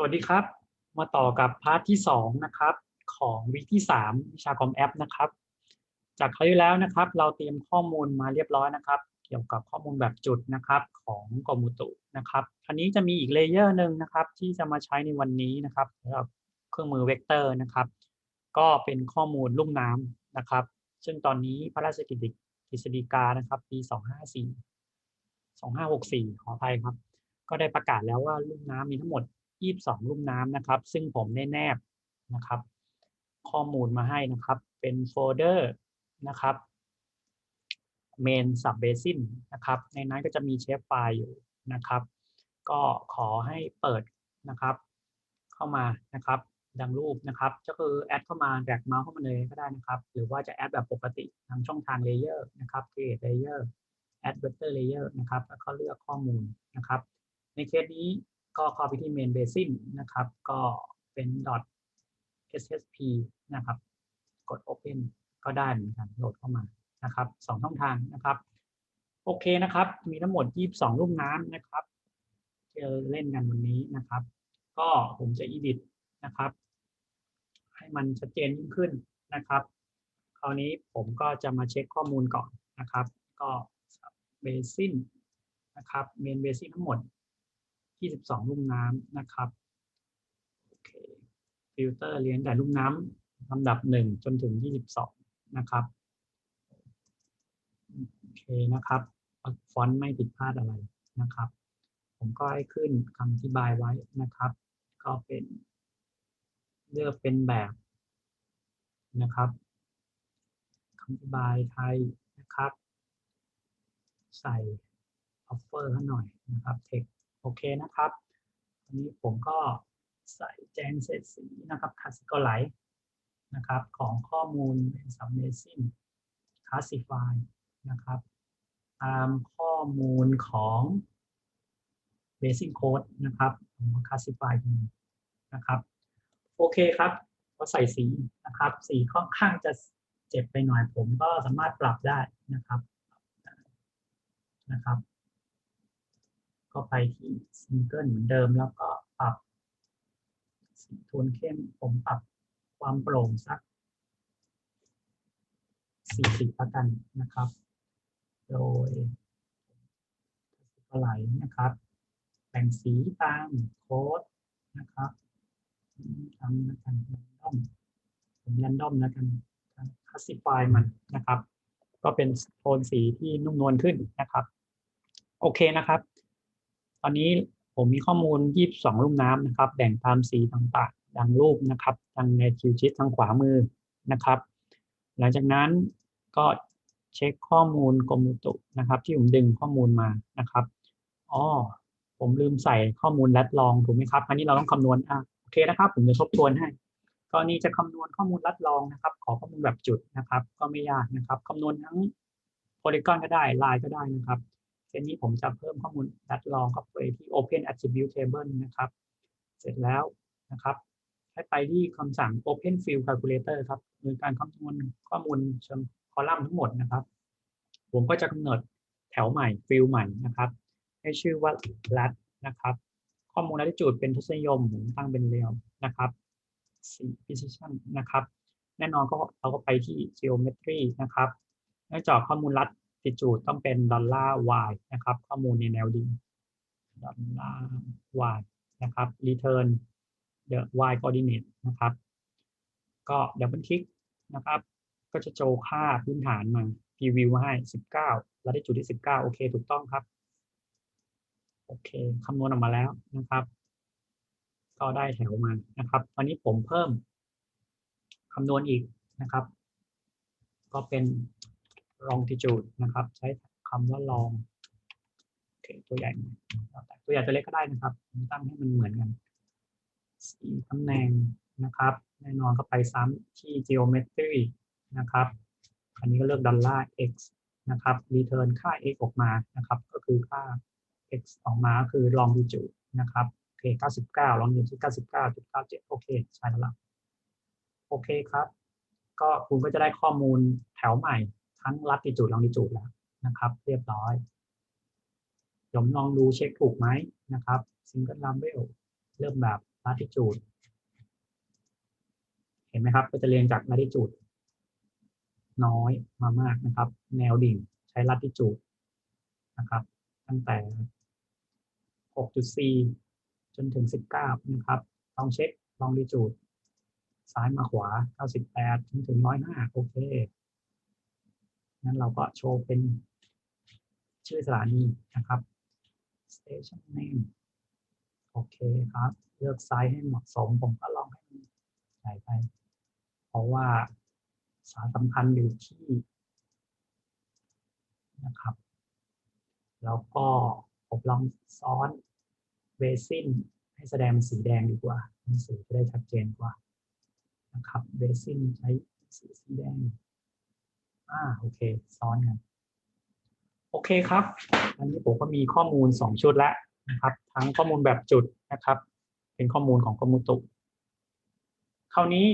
สวัสดีครับ มาต่อกับพาร์ทที่สองนะครับ ของวิที่สามวิชาคอมแอปนะครับ จากคราวที่แล้วนะครับ เราเตรียมข้อมูลมาเรียบร้อยนะครับ เกี่ยวกับข้อมูลแบบจุดนะครับของกมุตุนะครับคราวนี้จะมีอีกเลเยอร์หนึ่งนะครับ ที่จะมาใช้ในวันนี้นะครับสำหรับเครื่องมือเวกเตอร์นะครับ ก็เป็นข้อมูลลุ่มน้ำนะครับ ซึ่งตอนนี้พระราชกิจกฤษฎีกานะครับปี 254 2564 ขออภัยครับ ก็ได้ประกาศแล้วว่าลุ่มน้ำมีทั้งหมด 22 ลุ่มน้ำนะครับ ซึ่งผมได้แนบนะครับ ข้อมูลมาให้นะครับ เป็นโฟลเดอร์นะครับ main sub basin นะครับ ในนั้นก็จะมีเชฟไฟล์อยู่นะครับ ก็ขอให้เปิดนะครับ เข้ามานะครับ ดังรูปนะครับ ก็คือแอดเข้ามาแดกเมาส์เข้ามาเลยก็ได้นะครับ หรือว่าจะแอดแบบปกติทางช่องทาง layer นะครับ create layer add vector layer นะครับ แล้วก็เลือกข้อมูลนะครับ ในเคสนี้ ก็เข้าไปที่ main basin นะครับ ก็เป็น .sshp นะครับ กด open ก็ได้เหมือนกันโหลดเข้ามานะครับสองช่องทางนะครับ โอเคนะครับ มีทั้งหมด 22ลูกน้ำนะครับที่เราเล่นกันวันนี้นะครับ ก็ผมจะ edit นะครับ ให้มันชัดเจนยิ่งขึ้นนะครับ คราวนี้ผมก็จะมาเช็คข้อมูลก่อนนะครับ ก็เบสินนะครับเมนเบสินทั้งหมด 22ลุ่มน้ำนะครับโอเคฟิลเตอร์เรียงแต่ลุ่มน้ำลำดับ1จนถึง22นะครับโอเคนะครับฟอนต์ไม่ผิดพลาดอะไรนะครับ ผมก็ให้ขึ้นคำอธิบายไว้นะครับ ก็เป็นเลือกเป็นแบบนะครับคำอธิบายไทยนะครับ ใส่ออฟเฟอร์ข้าหน่อยนะครับเทค เคนะครับอันนี้ผมก็ใส่แจ้งเศษสีนะครับคัสก็ไหลนะครับของข้อมูลเป็น submachine classify นะครับตามข้อมูลของ basic code นะครับผม classify ตรงนี้นะครับโอเคครับก็ใส่สีนะครับ สีค่อนข้างจะเจ็บไปหน่อยผมก็สามารถปรับได้นะครับนะครับ ก็ไปที่ซิงเกิลเหมือนเดิม แล้วก็ปรับสีโทนเข้มผมปรับความโปร่งสักสี่สีและกันนะครับ โดยไหลนะครับ แต่งสีตามโค้ดนะครับทำนะกันแรนดอมผมแรนดอมนะกันคลาสสิฟายมันนะครับ ก็เป็นโทนสีที่นุ่มนวลขึ้นนะครับ โอเคนะครับ ตอนนี้ผมมีข้อมูล 22 รูปน้ำนะครับ แบ่งตามสีต่างๆดังรูปนะครับทางในคิวชิดทางขวามือนะครับ หลังจากนั้นก็เช็คข้อมูลกรมอุตุนะครับ ที่ผมดึงข้อมูลมานะครับอ๋อผมลืมใส่ข้อมูลแรดลองถูกไหมครับ อันนี้เราต้องคำนวณอะโอเคนะครับ ผมจะทบทวนให้กรณีจะคำนวณข้อมูลรัดลองนะครับ ขอข้อมูลแบบจุดนะครับ ก็ไม่ยากนะครับคำนวณทั้งโพลีกอนก็ได้ลายก็ได้นะครับ เช่นนี้ผมจะเพิ่มข้อมูลรัดลองเข้าไปที่ Open Attribute Table นะครับ เสร็จแล้วนะครับ ให้ไปที่คำสั่ง Open Field Calculator ครับคือการคำนวณข้อมูลเชิงคอลัมน์ทั้งหมดนะครับ ผมก็จะกำหนดแถวใหม่ฟิลใหม่นะครับ ให้ชื่อว่า lat นะครับ ข้อมูล latitude เป็นทศนิยมผมตั้งเป็นเรียวนะครับ precision นะครับ แน่นอนก็เราก็ไปที่ geometry นะครับเนื่องจากข้อมูลลัด ติจูดต้องเป็นดอลลาร์ y นะครับ ข้อมูลในแนวดิ่งดอลลาร์ y นะครับ return the y coordinate นะครับ ก็ดับเบิลคลิกนะครับ ก็จะโชว์ค่าพื้นฐานมา preview ให้ 19 latitude ที่ 19 โอเค ถูกต้องครับ โอเค คำนวณออกมาแล้วนะครับ ก็ได้แถวมานะครับตอนนี้ผมเพิ่มคำนวณอีกนะครับ ก็เป็น longitude นะครับ ใช้คำว่า long โอเคตัวใหญ่ตัวใหญ่ตัวเล็กก็ได้นะครับ ตั้งให้มันเหมือนกันสีตำแหน่งนะครับ แน่นอนก็ไปซ้ำที่ geometry นะครับ อันนี้ก็เลือกดอลลาร์ x นะครับ return ค่า x ออกมานะครับ ก็คือค่า x ออกมาคือ longitude นะครับโอเค 99 ลองอยู่ที่ 99.97 โอเค ใช่แล้วโอเคครับ ก็คุณก็จะได้ข้อมูลแถวใหม่ ทั้ง latitude longitude แล้วนะครับ เรียบร้อยผมลองดูเช็คถูกไหมนะครับ single label เริ่มแบบ latitude เห็นไหมครับ ก็จะเรียงจาก latitude น้อยมามากนะครับ แนวดิ่งใช้ latitude นะครับ ตั้งแต่ 6.4 จนถึง 19 นะครับ ลองเช็ค longitude ซ้ายมาขวา 98จนถึง 105 โอเค งั้นเราก็โชว์เป็นชื่อสถานีนะครับ station name โอเคครับ เลือกไซส์ให้เหมาะสม ผมก็ลองให้มันใหญ่ไป เพราะว่าสารสำคัญอยู่ที่นะครับ แล้วก็ผมลองซ้อนเบซินให้แสดงเป็นสีแดงดีกว่าหนังสือจะได้ชัดเจนกว่านะครับเบซินใช้สีสีแดง อ่าโอเค ซ้อนกัน โอเคครับ อันนี้ผมก็มีข้อมูล 2 ชุดแล้วนะครับ ทั้งข้อมูลแบบจุดนะครับ เป็นข้อมูลของกรมอุตุ คราวนี้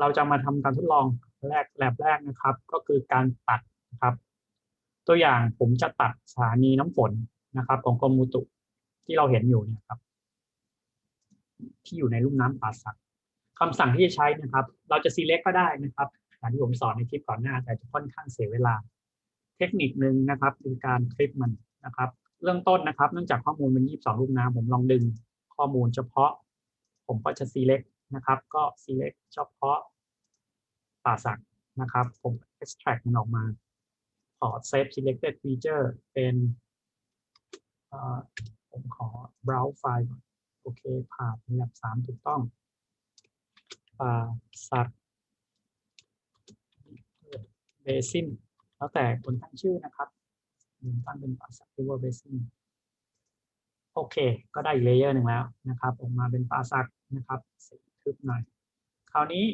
เราจะมาทำการทดลองแรกแลบแรกนะครับ ก็คือการตัดนะครับ ตัวอย่างผมจะตัดสถานีน้ำฝนนะครับ ของกรมอุตุที่เราเห็นอยู่เนี่ยครับ ที่อยู่ในลุ่มน้ำป่าสักคำสั่งที่จะใช้นะครับ เราจะ select ก็ได้นะครับ อย่างที่ผมสอนในคลิปก่อนหน้า แต่จะค่อนข้างเสียเวลา เทคนิคหนึ่งนะครับคือการคลิปมันนะครับ เรื่องต้นนะครับ เนื่องจากข้อมูลมัน 22 รูปน้ำผมลองดึงข้อมูลเฉพาะ ผมก็จะ select นะครับ ก็ select เฉพาะป่าสักนะครับ ผม extract มันออกมา ขอ save selected feature เป็นผมขอ browse file ก่อนโอเคผ่านระดับสามถูกต้องป่าสัก เบซินแล้วแต่คนตั้งชื่อนะครับตั้งเป็นป่าสัก river basin โอเค ก็ได้อีกเลเยอร์หนึ่งแล้วนะครับ ออกมาเป็นป่าสักนะครับสีทึบหน่อย คราวนี้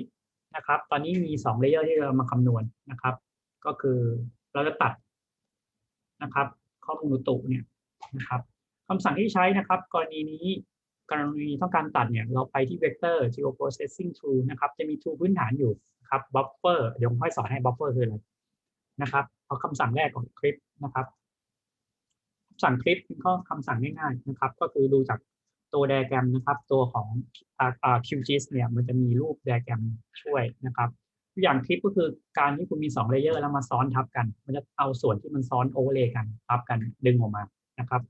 นะครับ ตอนนี้มีสองเลเยอร์ที่เรามาคำนวณนะครับ ก็คือเราจะตัดนะครับ ข้อมูลตุเนี่ยนะครับคำสั่งที่ใช้นะครับ กรณีนี้กรณีต้องการตัดเนี่ย เราไปที่ vector geoprocessing tool นะครับ จะมี tool พื้นฐานอยู่ ครับ buffer เดี๋ยวผมค่อยสอนให้ buffer คืออะไรนะครับเอาคำสั่งแรกของคลิปนะครับสั่งคลิปก็คำสั่งง่ายๆนะครับ ก็คือดูจากตัวไดแกรมนะครับ ตัวของ QGIS เนี่ยมันจะมีรูปไดแกรมช่วยนะครับตัวอย่างคลิปก็คือการที่คุณมี2เลเยอร์แล้วมาซ้อนทับกัน มันจะเอาส่วนที่มันซ้อนโอเวอร์เลย์กันทับกันดึงออกมานะครับ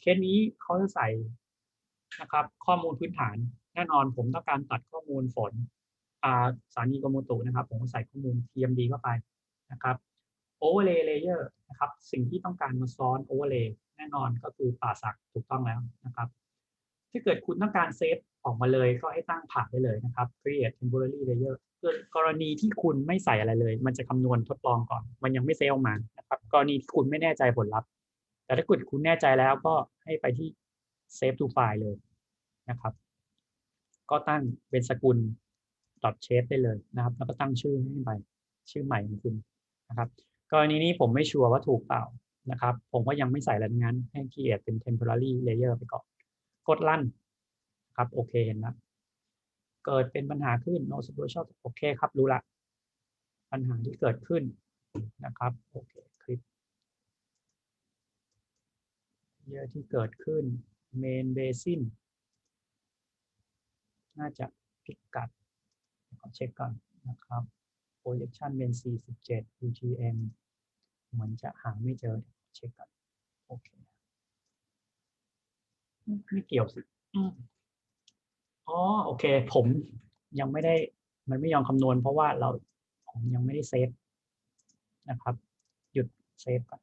เคสนี้เขาจะใส่นะครับ ข้อมูลพื้นฐานแน่นอนผมต้องการตัดข้อมูลฝน สถานีกรมอุตุนะครับ ผมใส่ข้อมูล TMD เข้าไปนะครับ overlay layer นะครับ สิ่งที่ต้องการมาซ้อน overlay แน่นอนก็คือป่าสักถูกต้องแล้วนะครับ ถ้าเกิดคุณต้องการเซฟออกมาเลยก็ให้ตั้งผ่านได้เลยนะครับ create temporary layer คือกรณีที่คุณไม่ใส่อะไรเลย มันจะคำนวณทดลองก่อน มันยังไม่เซฟออกมานะครับ กรณีที่คุณไม่แน่ใจผลลัพธ์ แต่ถ้าเกิดคุณแน่ใจแล้วก็ให้ไปที่ save to file เลยนะครับ ก็ตั้งเป็นสกุล .shape ได้เลยนะครับ แล้วก็ตั้งชื่อให้ไปชื่อใหม่ของคุณนะครับกรณีนี้ผมไม่ชัวร์ว่าถูกเปล่านะครับ ผมก็ยังไม่ใส่แล้วงั้น ให้ create เป็น temporary layer ไปก่อน กดลั่นครับโอเคเห็นแล้วเกิดเป็นปัญหาขึ้น no supervision โอเคครับรู้ละ ปัญหาที่เกิดขึ้นนะครับโอเคคลิปเยอะที่เกิดขึ้น main basin น่าจะพิกัด ขอเช็คก่อนนะครับ projection เป็น 47 UTM เหมือนจะหาไม่เจอเช็คก่อนโอเคไม่เกี่ยวสิอ๋อโอเค ผมยังไม่ได้มันไม่ยอมคำนวณเพราะว่าเราผมยังไม่ได้เซฟนะครับ หยุดเซฟก่อน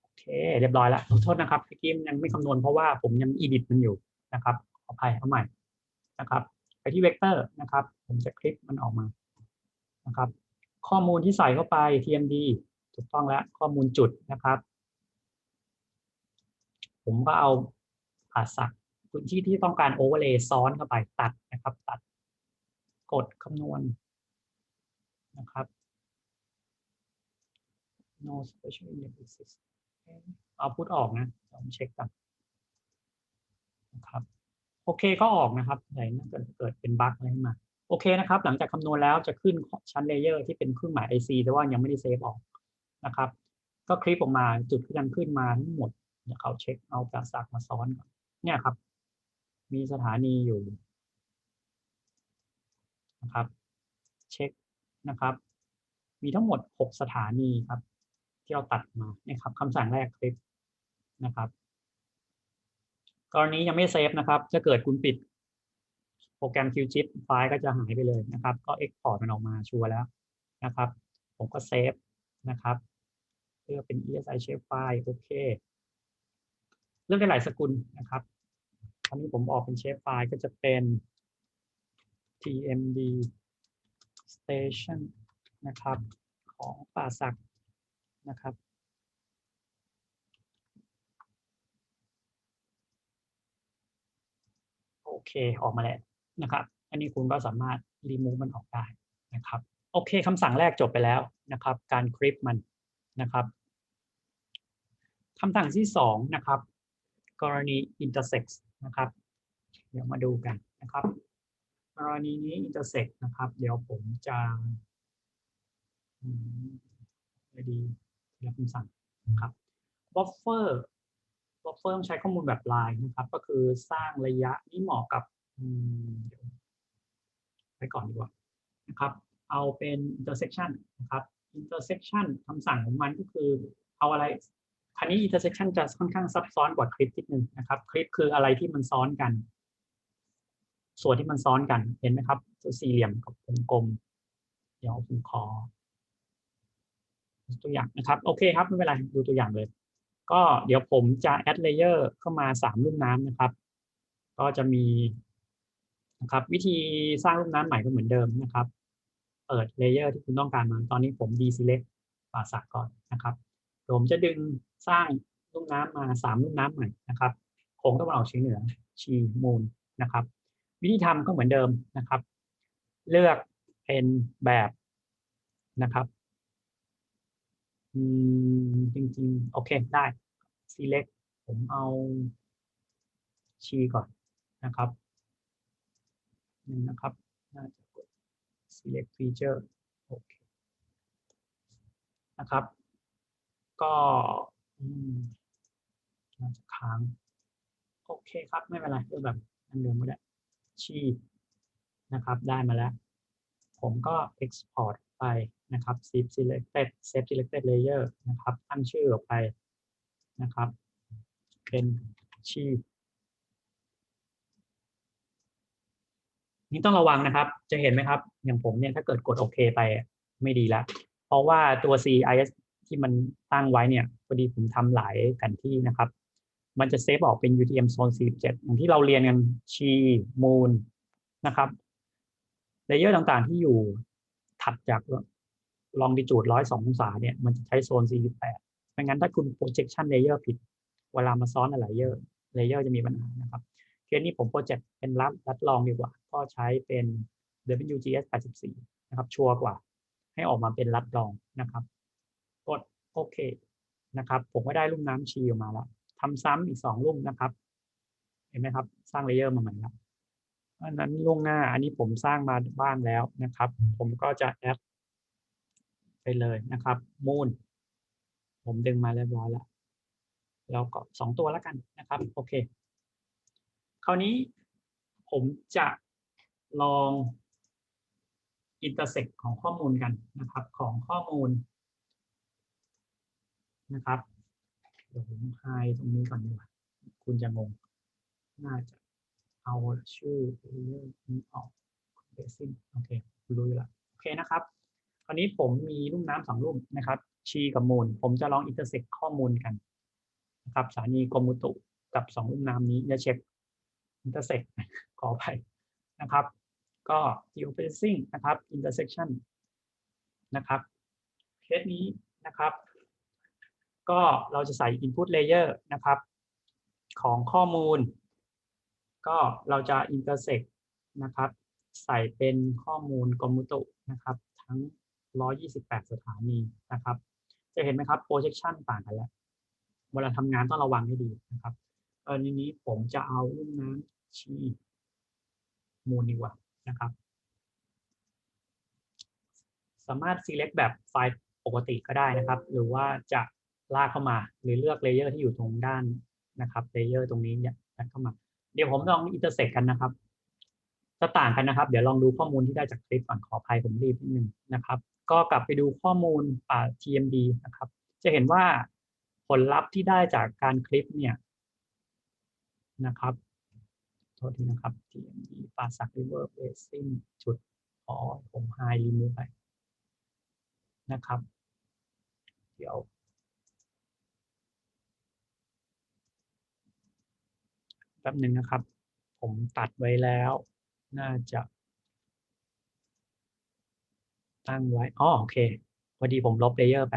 โอเค เรียบร้อยแล้วขอโทษนะครับเมื่อกี้ยังไม่คำนวณเพราะว่าผมยังอีดิทมันอยู่นะครับขออภัยเอาใหม่นะครับ ไปที่เวกเตอร์นะครับ ผมจะคลิกมันออกมานะครับ ข้อมูลที่ใส่เข้าไป TMD ถูกต้องแล้วข้อมูลจุดนะครับ ผมก็เอาผ่าสักพื้นที่ที่ต้องการโอเวอร์เลย์ซ้อนเข้าไปตัดนะครับ ตัดกดคำนวณนะครับ no special index เอาพุทออกนะลองเช็คกันนะครับ โอเคก็ออกนะครับไหนน่าจะเกิดเป็นบั๊กอะไรขึ้นมาโอเคนะครับ หลังจากคำนวณแล้วจะขึ้นชั้นเลเยอร์ที่เป็นเครื่องหมาย IC แต่ว่ายังไม่ได้เซฟออกนะครับ ก็คลิปออกมาจุดที่ยังขึ้นมาทั้งหมดเดี๋ยวเขาเช็คเอากระสักมาซ้อนก่อนเนี่ยครับ มีสถานีอยู่นะครับ เช็คนะครับ มีทั้งหมด 6 สถานีครับ ที่เราตัดมานะครับคำสั่งแรกคลิปนะครับ กรณียังไม่เซฟนะครับถ้าเกิดคุณปิดโปรแกรม QGIS ไฟล์ก็จะหายไปเลยนะครับ ก็ Export มันออกมาชัวร์แล้วนะครับ ผมก็เซฟนะครับเพื่อเป็น ESI shape file โอเคเลือกได้หลายสกุลนะครับอันนี้ผมออกเป็นเชฟไฟล์ก็จะเป็น tmd station นะครับ ของป่าศักนะครับ โอ เคออกมาแล้วนะครับ อันนี้คุณก็สามารถรีมูฟมันออกได้นะครับ โอเคคำสั่งแรกจบไปแล้วนะครับ การคลิปมันนะครับคำสั่งที่สองนะครับ กรณี intersect นะครับ เดี๋ยวมาดูกันนะครับ กรณีนี้ intersect นะครับ เดี๋ยวผมจะไม่ดีเดี๋ยวคำสั่งนะครับ buffer buffer ต้องใช้ข้อมูลแบบลายนะครับ ก็คือสร้างระยะนี้เหมาะกับไปก่อนดีกว่านะครับ เอาเป็น intersection นะครับ intersection คำสั่งของมันก็คือเอาอะไรคราวนี้ intersection จะค่อนข้างซับซ้อนกว่าคลิปนิดนึงนะครับ คลิปคืออะไรที่มันซ้อนกัน ส่วนที่มันซ้อนกัน เห็นไหมครับตัวสี่เหลี่ยมกับวงกลม เดี๋ยวผมขอตัวอย่างนะครับ โอเคครับ ไม่เป็นไร ดูตัวอย่างเลย ก็เดี๋ยวผมจะ add layer เข้ามาสามรูปน้ำนะครับ ก็จะมีนะครับวิธีสร้างรูปน้ำใหม่ก็เหมือนเดิมนะครับ เปิดเลเยอร์ที่คุณต้องการมาตอนนี้ผม deselect ป่าสักก่อนนะครับผมจะดึงสร้างลูกน้ำมาสามลูกน้ำใหม่นะครับโค้งตะวันออกเฉียงเหนือชีมูลนะครับ วิธีทำก็เหมือนเดิมนะครับ เลือกเป็นแบบนะครับ จริงๆ โอเคได้ select ผมเอาชีก่อนนะครับหนึ่งนะครับน่าจะกด select feature โอเคนะครับ ก็น่าจะค้าง โอเคครับไม่เป็นไรเืองแบบอันเดิมก็ได้ชีนะครับได้มาแล้ว ผมก็ export ไป นะครับ save selected save selected layer นะครับตั้งชื่อออกไปนะครับ เป็นชีนี่ต้องระวังนะครับ จะเห็นไหมครับ อย่างผมเนี่ยถ้าเกิดกดโอเคไปไม่ดีแล้วเพราะว่าตัว CIS ที่มันตั้งไว้เนี่ยพอดีผมทำหลายแผนที่นะครับ มันจะเซฟออกเป็น UTM Zone 47อย่างที่เราเรียนกันชีมูลนะครับเลเยอร์ต่างๆที่อยู่ถัดจาก ลองดิจูดร้อยสององศาเนี่ยมันจะใช้โซน 48ไม่งั้นถ้าคุณ projection layer ผิด เวลามาซ้อนอะไรเยอร์เลเยอร์จะมีปัญหานะครับเคสนี้ผมโปรเจกต์เป็นรัดรัดลองดีกว่า ก็ใช้เป็น WGS 84นะครับ ชัวร์กว่า ให้ออกมาเป็นรัดลองนะครับ กดโอเคนะครับ ผมก็ได้ลุ่มน้ำชีออกมาแล้วทำซ้ำอีกสองลุ่มนะครับ เห็นไหมครับ สร้างเลเยอร์มาใหม่แล้วอันนั้นล่วงหน้า อันนี้ผมสร้างมาบ้างแล้วนะครับ ผมก็จะแอด ไปเลยนะครับ มูล ผมดึงมาเรียบร้อยแล้วแล้วก็สองตัวแล้วกันนะครับ โอเค คราวนี้ผมจะลองอินเตอร์เซ็กของข้อมูลกันนะครับ ของข้อมูลนะครับ เดี๋ยวผมไฮตรงนี้ก่อนดีกว่า คุณจะงง น่าจะเอาชื่อนี้ออกเบสินโอเครู้ล้วโอเคนะครับ คราวนี้ผมมีลุ่มน้ำสองลุ่มนะครับ ชีกับมูล ผมจะลองอินเตอร์เซ็กข้อมูลกันนะครับสถานีกรมอุตุกับสองลุ่มน้ำนี้จะเช็คอินเตอร์เซ็กขอไปนะครับ ก็ geofencing นะครับ intersection นะครับเคสนี้นะครับ ก็เราจะใส่ input layer นะครับ ของข้อมูล ก็เราจะ intersect นะครับ ใส่เป็นข้อมูลกรมอุตุนะครับ ทั้ง 128 สถานีนะครับ จะเห็นไหมครับ projection ต่างกันแล้ว เวลาทำงานต้องระวังให้ดีนะครับ เออนี้ผมจะเอาลูกน้ำชีมูลดีกว่านะครับ สามารถ select แบบไฟล์ปกติก็ได้นะครับ หรือว่าจะลากเข้ามา หรือเลือกเลเยอร์ที่อยู่ตรงด้านนะครับเลเยอร์ตรงนี้เนี่ยเข้ามา เดี๋ยวผมลอง intersect กันนะครับจะต่างกันนะครับ เดี๋ยวลองดูข้อมูลที่ได้จากคลิปก่อนขออภัยผมรีบนิดนึงนะครับ ก็กลับไปดูข้อมูลป่า TMD นะครับ จะเห็นว่าผลลัพธ์ที่ได้จากการคลิปเนี่ยนะครับโทษทีนะครับ TMD ป่าสัก River Basin จุดอ๋อผมไฮรีมูฟไปนะครับ เดี๋ยวแป๊บหนึ่งนะครับ ผมตัดไว้แล้ว น่าจะ ตั้งไว้อ๋อโอเคพอดีผมลบเลเยอร์ไป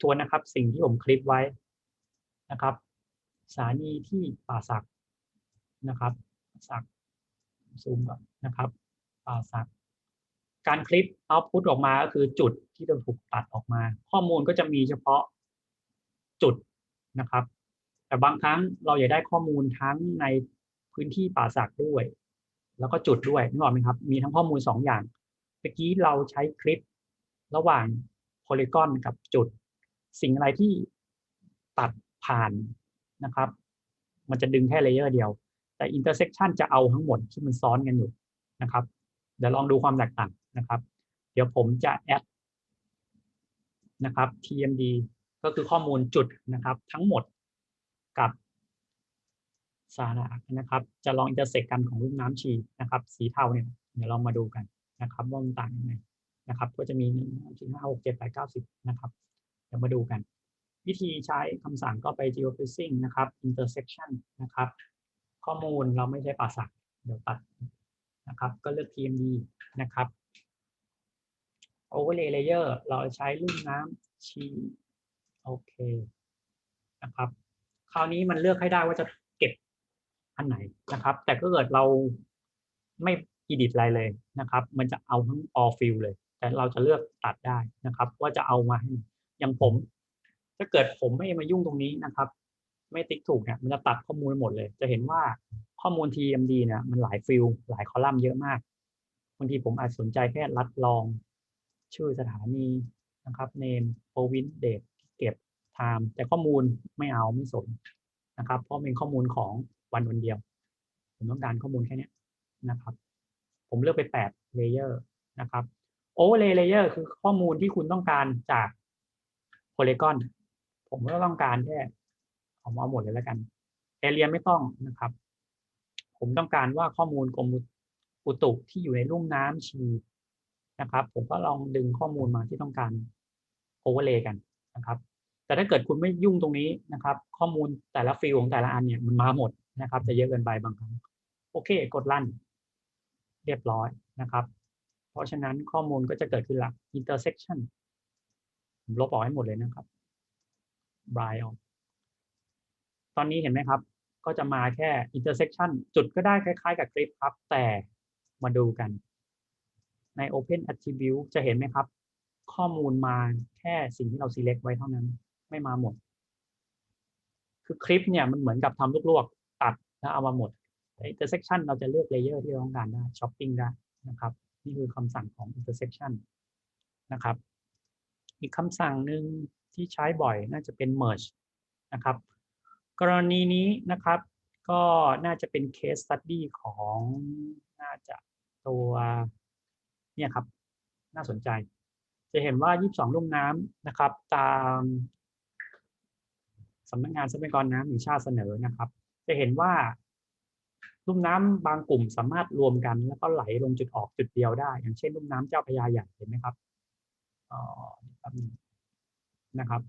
ทวนนะครับ สิ่งที่ผมคลิปไว้นะครับสถานีที่ป่าสักนะครับสักซูมก่อนนะครับ ป่าสักการคลิปเอาพุตออกมาก็คือจุดที่ถูกตัดออกมา ข้อมูลก็จะมีเฉพาะจุดนะครับ แต่บางครั้งเราอยากได้ข้อมูลทั้งในพื้นที่ป่าสักด้วย แล้วก็จุดด้วยนึกออกไหมครับ มีทั้งข้อมูลสองอย่าง เมื่อกี้เราใช้คลิประหว่างโพลีกอนกับจุด สิ่งอะไรที่ตัดผ่านนะครับ มันจะดึงแค่เลเยอร์เดียว แต่ intersection จะเอาทั้งหมดที่มันซ้อนกันอยู่นะครับ เดี๋ยวลองดูความแตกต่างนะครับ เดี๋ยวผมจะแอดนะครับ TMD ก็คือข้อมูลจุดนะครับ ทั้งหมดกับสาระนะครับ จะลองอินเตอร์เซกกันของรูปน้ำชีนะครับ สีเทาเนี่ยเดี๋ยวลองมาดูกัน นะครับว่ามันต่างยังไงนะครับ ก็จะมีหนึ่งสี่ห้าหกเจ็ดแปดเก้าสิบนะครับเดี๋ยวมาดูกัน วิธีใช้คำสั่งก็ไป geofencing นะครับ intersection นะครับ ข้อมูลเราไม่ใช้ป่าสักเดี๋ยวตัดนะครับ ก็เลือก TMD นะครับ overlay layer เราใช้ลุ่มน้ำชีโอเคนะครับ คราวนี้มันเลือกให้ได้ว่าจะเก็บอันไหนนะครับ แต่ก็เกิดเราไม่ อีดิทอะไรเลยนะครับ มันจะเอาทั้ง all fill เลย แต่เราจะเลือกตัดได้นะครับ ว่าจะเอามาให้อย่างผม ถ้าเกิดผมไม่มายุ่งตรงนี้นะครับ ไม่ติ๊กถูกเนี่ยมันจะตัดข้อมูลหมดเลย จะเห็นว่าข้อมูล TMD เนี่ยมันหลายฟิลหลายคอลัมน์เยอะมากบางทีผมอาจสนใจแค่รัดลอง ชื่อสถานีนะครับ name province date เก็บ time แต่ข้อมูลไม่เอาไม่สนนะครับ เพราะเป็นข้อมูลของวันวันเดียว ผมต้องการข้อมูลแค่นี้นะครับ ผมเลือกไป8 layer นะครับ overlay layer คือข้อมูลที่คุณต้องการจาก polygon ผมก็ต้องการแค่เอามาหมดเลยแล้วกันเอเรียไม่ต้องนะครับ ผมต้องการว่าข้อมูลกรมอุตุที่อยู่ในลุ่มน้ำชีนะครับ ผมก็ลองดึงข้อมูลมาที่ต้องการโอเวอร์เลย์กันนะครับ แต่ถ้าเกิดคุณไม่ยุ่งตรงนี้นะครับ ข้อมูลแต่ละฟิลของแต่ละอันเนี่ยมันมาหมดนะครับ จะเยอะเกินไปบางครั้ง โอเค กดลั่น เรียบร้อยนะครับ เพราะฉะนั้นข้อมูลก็จะเกิดขึ้นละ intersection ผมลบออกให้หมดเลยนะครับบรายออกตอนนี้เห็นไหมครับ ก็จะมาแค่ intersection จุดก็ได้คล้ายๆ กับคลิปครับ แต่มาดูกัน ใน open attribute จะเห็นไหมครับ ข้อมูลมาแค่สิ่งที่เรา select ไว้เท่านั้น ไม่มาหมด คือคลิปเนี่ยมันเหมือนกับทำลวกๆ ตัดแล้วเอามาหมด intersection เราจะเลือกเลเยอร์ที่เราต้องการได้ shopping ได้นะครับ นี่คือคำสั่งของ intersection นะครับ อีกคำสั่งหนึ่งที่ใช้บ่อยน่าจะเป็น merge นะครับ กรณีนี้นะครับ ก็น่าจะเป็น case study ของน่าจะตัวเนี่ยครับ น่าสนใจ จะเห็นว่า 22ลุ่มน้ำนะครับ ตามสำนักงานทรัพยากรน้ำแห่งชาติเสนอนะครับ จะเห็นว่า ลุ่มน้ำบางกลุ่มสามารถรวมกัน แล้วก็ไหลลงจุดออกจุดเดียวได้ อย่างเช่นลุ่มน้ำเจ้าพระยาใหญ่เห็นไหมครับอ๋อนะครับ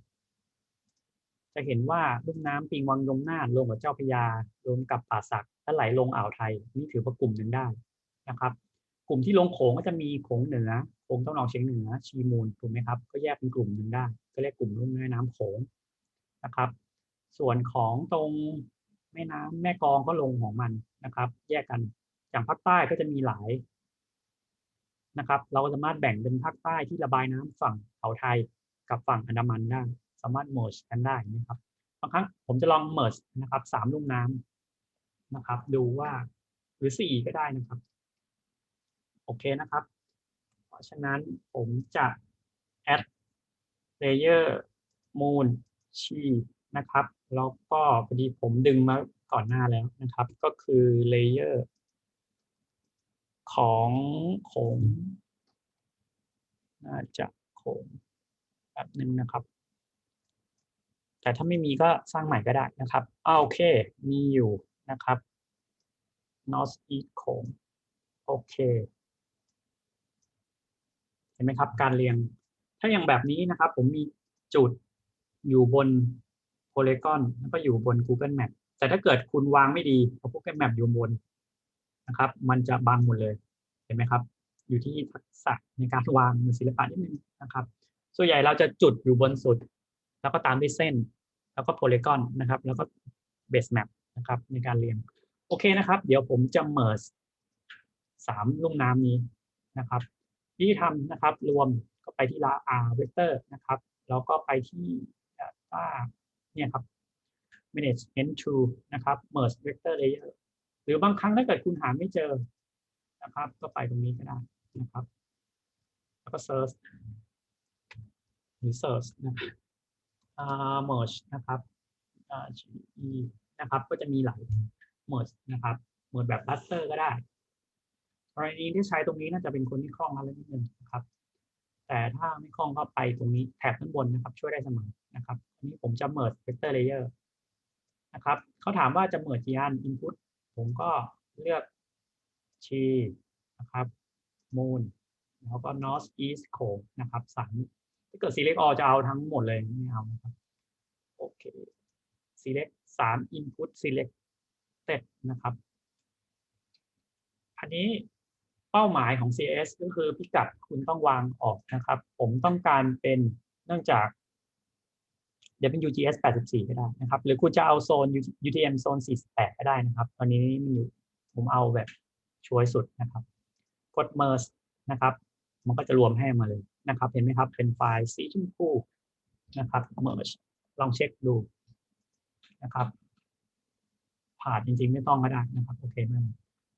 จะเห็นว่าลุ่มน้ำปิงวังยมนาถรวมกับเจ้าพระยารวมกับป่าสักและไหลลงอ่าวไทย นี่ถือว่ากลุ่มหนึ่งได้นะครับ กลุ่มที่ลงโขงก็จะมีโขงเหนือโขงตะวันออกเฉียงเหนือชีมูลถูกไหมครับ ก็แยกเป็นกลุ่มหนึ่งได้ก็เรียกกลุ่มลุ่มแม่น้ำโขงนะครับ ส่วนของตรงแม่น้ำแม่กองก็ลงของมัน นะครับ แยกกันอย่างภาคใต้ก็จะมีหลายนะครับ เราก็สามารถแบ่งเป็นภาคใต้ที่ระบายน้ำฝั่งอ่าวไทยกับฝั่งอันดามันได้สามารถ merge กันได้นะครับบางครั้งผมจะลอง merge นะครับสามลุ่มน้ำนะครับ ดูว่าหรือสี่ก็ได้นะครับ โอเคนะครับ เพราะฉะนั้นผมจะ add layer moon ชีนะครับ แล้วก็พอดีผมดึงมา ก่อนหน้าแล้วนะครับ ก็คือ layer ของโขงน่าจะโขงแบบนึงนะครับ แต่ถ้าไม่มีก็สร้างใหม่ก็ได้นะครับอ่าโอเค มีอยู่นะครับ north east โขงโอเค เห็นไหมครับ การเรียง ถ้าอย่างแบบนี้นะครับ ผมมีจุดอยู่บน Polygon แล้วก็อยู่บน Google Map แต่ถ้าเกิดคุณวางไม่ดีเอา Google Map อยู่บนนะครับ มันจะบังหมดเลยเห็นไหมครับ อยู่ที่ทักษะในการวางมือศิลปะนิดนึงนะครับ ส่วนใหญ่เราจะจุดอยู่บนสุด แล้วก็ตามด้วยเส้น แล้วก็ Polygon นะครับ แล้วก็ Base Map นะครับในการเรียงโอเคนะครับ เดี๋ยวผมจะ merge สสามลุ่มน้ำนี้นะครับวิธีทำนะครับรวมก็ไปที่ลา R vector นะครับ แล้วก็ไปที่ data เนี่ยครับ management to นะครับ merge vector layer หรือบางครั้งถ้าเกิดคุณหาไม่เจอนะครับ ก็ไปตรงนี้ก็ได้นะครับ แล้วก็ search หรือ search นะครับ uh, merge นะครับ uh, GE นะครับก็จะมีหลาย merge นะครับ merge แบบ raster ก็ได้กรณีที่ใช้ตรงนี้น่าจะเป็นคนที่คล่องอะไรนิดนึงนะครับแต่ถ้าไม่คล่องก็ไปตรงนี้แถบข้างบนนะครับ ช่วยได้เสมอนะครับอันนี้ผมจะ merge vector layer นะครับเขาถามว่าจะ merge กี่อัน input ผมก็เลือกชีนะครับ moon แล้วก็ north east โขงนะครับสามถ้าเกิด select all จะเอาทั้งหมดเลยไม่เอานะครับโอเค select สาม input select เสร็จนะครับอันนี้เป้าหมายของ CS ก็คือพิกัดคุณต้องวางออกนะครับ ผมต้องการเป็นเนื่องจาก เดี๋ยวเป็น UGS 84 ก็ได้นะครับ หรือคุณจะเอาโซน UTM โซน 48 ก็ได้นะครับ ตอนนี้มันอยู่ผมเอาแบบช่วยสุดนะครับกด merge นะครับ มันก็จะรวมให้มาเลยนะครับ เห็นไหมครับ เป็นไฟล์สีชมพูนะครับ merge ลองเช็คดูนะครับ ผ่านจริงๆ ไม่ต้องก็ได้นะครับ โอเคไหม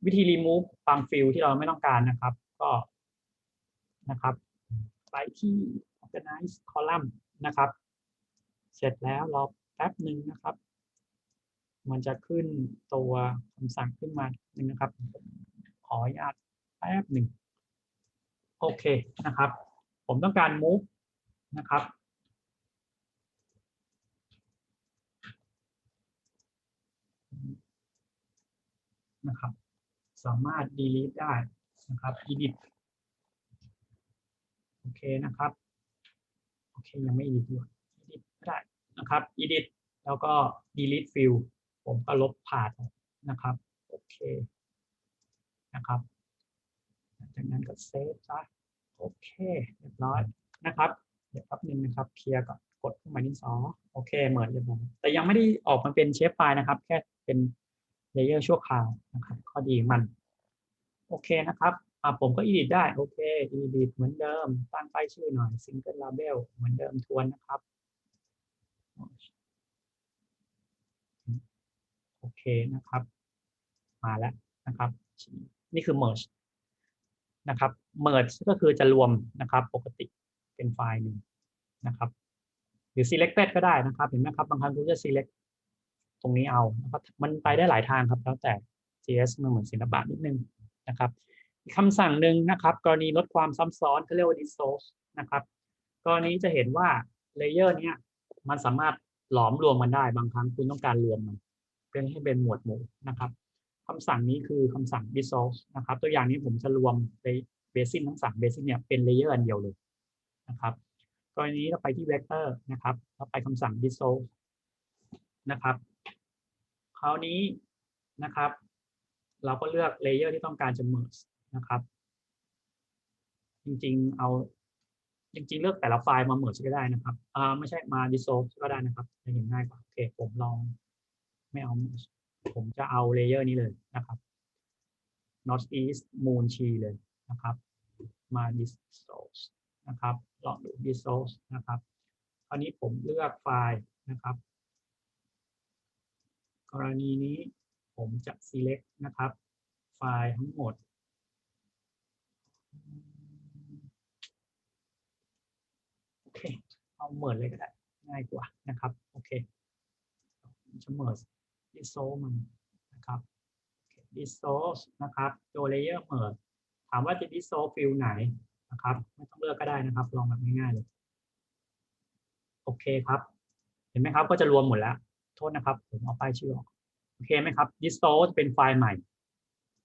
วิธี remove บางฟิลที่เราไม่ต้องการนะครับ ก็นะครับ ไปที่ organize column นะครับ เสร็จแล้วรอแป๊บหนึ่งนะครับ มันจะขึ้นตัวคำสั่งขึ้นมาหนึ่งนะครับ ขออนุญาตแป๊บหนึ่งโอเคนะครับ ผมต้องการ move นะครับ นะครับ สามารถ delete ได้นะครับ edit โอเคนะครับ โอเค ยังไม่ edit ด้วย ก็ได้นะครับ edit แล้วก็ delete field ผมก็ลบผ่านนะครับโอเคนะครับจากนั้นก็เซฟซะโอเคเรียบร้อยนะครับ เดี๋ยวแป๊บนึงนะครับเคลียร์ก่อนกดเครื่องหมายดินสอโอเคเหมือนเรียบร้อยแต่ยังไม่ได้ออกมาเป็นเชฟไฟล์นะครับ แค่เป็นเลเยอร์ชั่วคราวนะครับ ข้อดีมัน โอเคนะครับอ่าผมก็ edit ได้ โอเค edit เหมือนเดิม ตั้งป้ายชื่อหน่อย single label เหมือนเดิมทวนนะครับ โอเคนะครับ มาแล้วนะครับ นี่คือ merge นะครับ merge ก็คือจะรวมนะครับปกติเป็นไฟล์หนึ่งนะครับ หรือ selected ก็ได้นะครับ เห็นไหมครับ บางครั้งคุณจะ select ตรงนี้เอานะครับมันไปได้หลายทางครับ แล้วแต่ JS มันเหมือนศิลปะนิดนึงนะครับคำสั่งหนึ่งนะครับ กรณีลดความซ้ำซ้อนเขาเรียกว่า dissolve นะครับกรณีจะเห็นว่าเลเยอร์เนี้ย มันสามารถหลอมรวมมันได้บางครั้งคุณต้องการรวมมันเพื่อให้เป็นหมวดหมู่นะครับคำสั่งนี้คือคำสั่ง dissolve นะครับ ตัวอย่างนี้ผมจะรวมในเบสิ n ทั้งสามเบสิ n เนี่ยเป็นเลเยอร์อันเดียวเลยนะครับกรณีนี้เราไปที่ vector นะครับเราไปคำสั่ง dissolve นะครับคราวนี้นะครับ เราก็เลือกเลเยอร์ที่ต้องการจะ merge นะครับ จริงๆ เอา จริงๆเลือกแต่ละไฟล์มา merge ก็ได้นะครับอ่าไม่ใช่มา dissolve ก็ได้นะครับจะเห็นง่ายกว่าโอเคผมลองไม่เอา ผมจะเอาเลเยอร์นี้เลยนะครับ north east moon chi เลยนะครับมา dissolve นะครับลองดู dissolve นะครับคราวนี้ผมเลือกไฟล์นะครับ กรณีนี้ผมจะ select นะครับ ไฟล์ทั้งหมด โอ เคเอาเมิร์เลยก็ได้ง่ายกว่านะครับโอเคจะเมิร์ dissolve มันนะครับ dissolve นะครับตัว layer merge ามว่าจะ dissolve fill ไหนนะครับไม่ต้องเลือกก็ได้นะครับ ลองแบบง่ายๆเลยโอเคครับ เห็นไหมครับก็จะรวมหมดแล้ว โทษนะครับ ผมเอาป้ายชื่อออกโอเคไหมครับ dissolve จะเป็นไฟล์ใหม่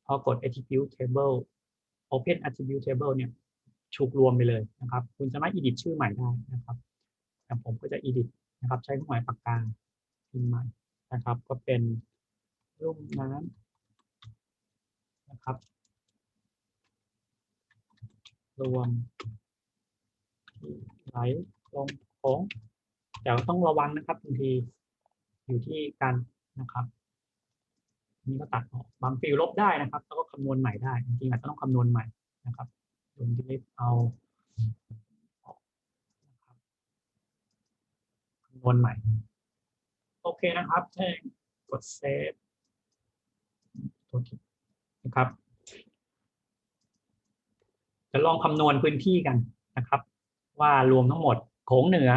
พอกด attribute table open attribute table เนี่ย ถูกรวมไปเลยนะครับ คุณสามารถ edit ชื่อใหม่ได้นะครับแต่ผมก็จะ edit นะครับใช้เครื่องหมายปากกาพิมพ์ใหม่นะครับ ก็เป็นรุ่มน้ำนะครับ รวมไหลลงโค้งแต่ต้องระวังนะครับบางทีอยู่ที่การนะครับนี่ก็ตัดออกบางฟิลลบได้นะครับ แล้วก็คำนวณใหม่ได้จริงๆอาจจะต้องคำนวณใหม่นะครับ ลงที่เอาออกนะคำนวณใหม่ โอเคนะครับแจ้งกดเซฟโทษทีนะครับจะลองคำนวณพื้นที่กันนะครับ ว่ารวมทั้งหมดโขงเหนือ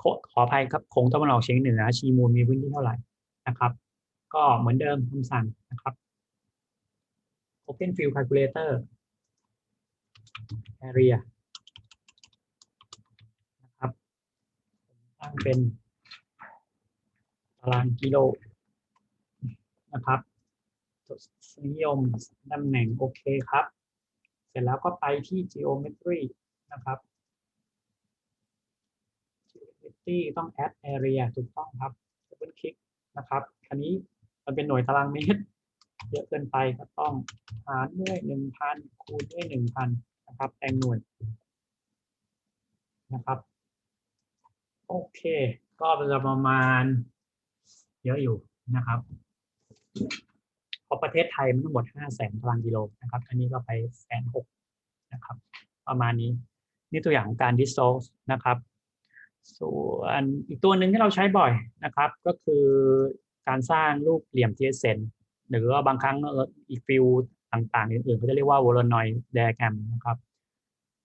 ขอขออภัยครับโขงตะวันออกเฉียงเหนือ ชีมูลมีพื้นที่เท่าไหร่นะครับ ก็เหมือนเดิมคำสั่งนะครับ Open Field Calculator Area นะครับตั้งเป็นตารางกิโลนะครับนิยมตำแหน่งโอเคครับ เสร็จแล้วก็ไปที่ geometry นะครับ geometry ต้อง add area ถูกต้องครับ double click นะครับอันนี้มันเป็นหน่วยตารางเมตร เยอะเกินไปก็ต้องหารด้วยหนึ่งพันคูณด้วยห นะครับแปลงหน่วยนะครับ โอเค ก็จะประมาณ เยอะอยู่นะครับเพราะประเทศไทยมันทั้งหมดห้าแสนตารางกิโลนะครับ อันนี้ก็ไปแสนหกนะครับ ประมาณนี้ นี่ตัวอย่างของการ dissolve นะครับ ส่วนอีกตัวหนึ่งที่เราใช้บ่อยนะครับ ก็คือการสร้างรูปเหลี่ยม TSN หรือว่าบางครั้งอีกฟิล ต่างๆ อื่นๆเขาจะเรียกว่า Voronoi diagram นะครับ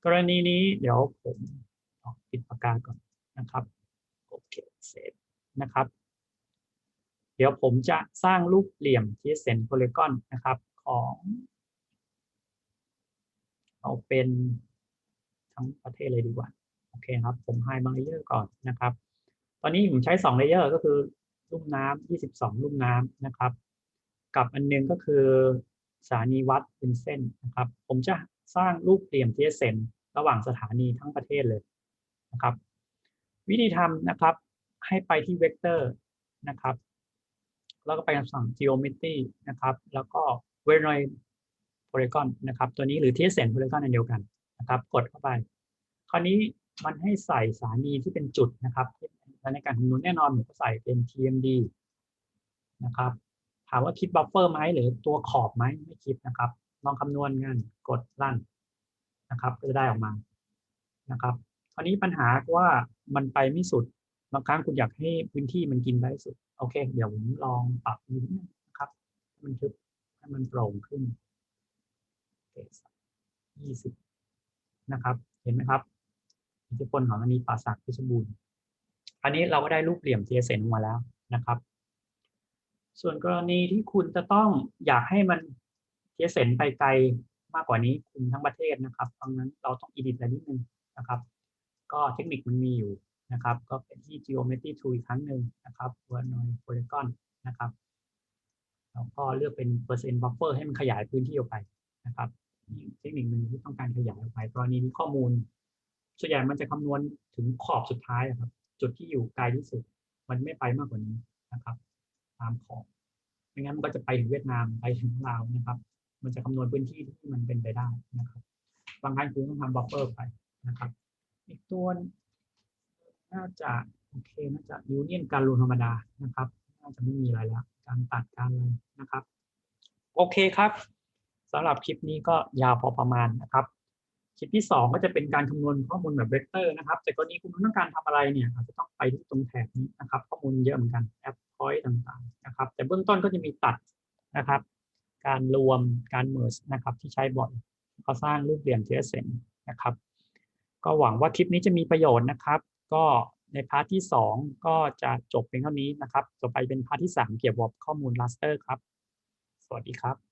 กรณีนี้เดี๋ยวผมปิดปากกาก่อนนะครับโอเคเสร็จนะครับ เดี๋ยวผมจะสร้างรูปเหลี่ยม TSN polygon นนะครับของเอาเป็นทั้งประเทศเลยดีกว่าโอเคครับ ผมให้บางเลเยอร์ก่อนนะครับ ตอนนี้ผมใช้2เลเยอร์ก็คือลุ่มน้ำ22ลุ่มน้ำนะครับ กับอันนึงก็คือ สถานีวัดเป็นเส้นนะครับ ผมจะสร้างรูปเหลี่ยม TSN ระหว่างสถานีทั้งประเทศเลยนะครับ วิธีทำนะครับให้ไปที่เวกเตอร์นะครับ แล้วก็ไปคำสั่ง geometry นะครับ แล้วก็ Voronoi polygon นะครับ ตัวนี้หรือ TSN polygon อันเดียวกันนะครับ กดเข้าไป คราวนี้มันให้ใส่สถานีที่เป็นจุดนะครับและในการคำนวณแน่นอนผมก็ใส่เป็น TMD นะครับ ถามว่าคิดบัฟเฟอร์ไหมหรือตัวขอบไหมไม่คิดนะครับลองคำนวณกันกดลั่นนะครับก็จะได้ออกมานะครับคราวนี้ปัญหาว่ามันไปไม่สุดบางครั้งคุณอยากให้พื้นที่มันกินได้สุดโอเค เดี๋ยวผมลองปรับนิดนึงนะครับให้มันทึบให้มันโปร่งขึ้นยี่สิบนะครับ เห็นไหมครับอิทธิพลของอันนี้ป่าสักเพชรบูรณ์อันนี้เราก็ได้รูปเหลี่ยม TSN ออกมาแล้วนะครับ ส่วนกรณีที่คุณจะต้องอยากให้มัน TSN ไปไกลมากกว่านี้คุณทั้งประเทศนะครับดังนั้นเราต้อง edit อะไรนิดนึงนะครับ ก็เทคนิคมันมีอยู่นะครับ ก็เป็นที่ geometry tool อีกครั้งหนึ่งนะครับ Voronoi polygon นะครับแล้วก็เลือกเป็น percent buffer ให้มันขยายพื้นที่ออกไปนะครับเทคนิคหนึ่งที่ต้องการขยายออกไปกรณีนี้ข้อมูลส่วนใหญ่มันจะคำนวณถึงขอบสุดท้ายครับ จุดที่อยู่ไกลที่สุด มันไม่ไปมากกว่านี้นะครับ ตามขอบไม่งั้นมันก็จะไปถึงเวียดนามไปถึงลาวนะครับ มันจะคำนวณพื้นที่ที่มันเป็นไปได้นะครับบางครั้งคุณต้องทำบัฟเฟอร์ไปนะครับ อีกตัวน่าจะโอเคน่าจะยูเนียนการรวมธรรมดานะครับ น่าจะไม่มีอะไรแล้ว การตัดการอะไรนะครับ โอเคครับสำหรับคลิปนี้ก็ยาวพอประมาณนะครับ คลิปที่ 2 ก็จะเป็นการคำนวณข้อมูลแบบเวกเตอร์นะครับ แต่กรณีคุณต้องการทำอะไรเนี่ยอาจจะต้องไปที่ตรงแถบนี้นะครับ ข้อมูลเยอะเหมือนกันแอปพอยต์ต่างๆนะครับ แต่เบื้องต้นก็จะมีตัดนะครับ การรวมการเมิร์นะครับที่ใช้บ่อยก็สร้างรูปเหลี่ยม TSN นะครับ ก็หวังว่าคลิปนี้จะมีประโยชน์นะครับ ก็ในพาร์ทที่ 2 ก็จะจบเพียงเท่านี้นะครับ ต่อไปเป็นพาร์ทที่ 3 เกี่ยวกับข้อมูล raster ครับ สวัสดีครับ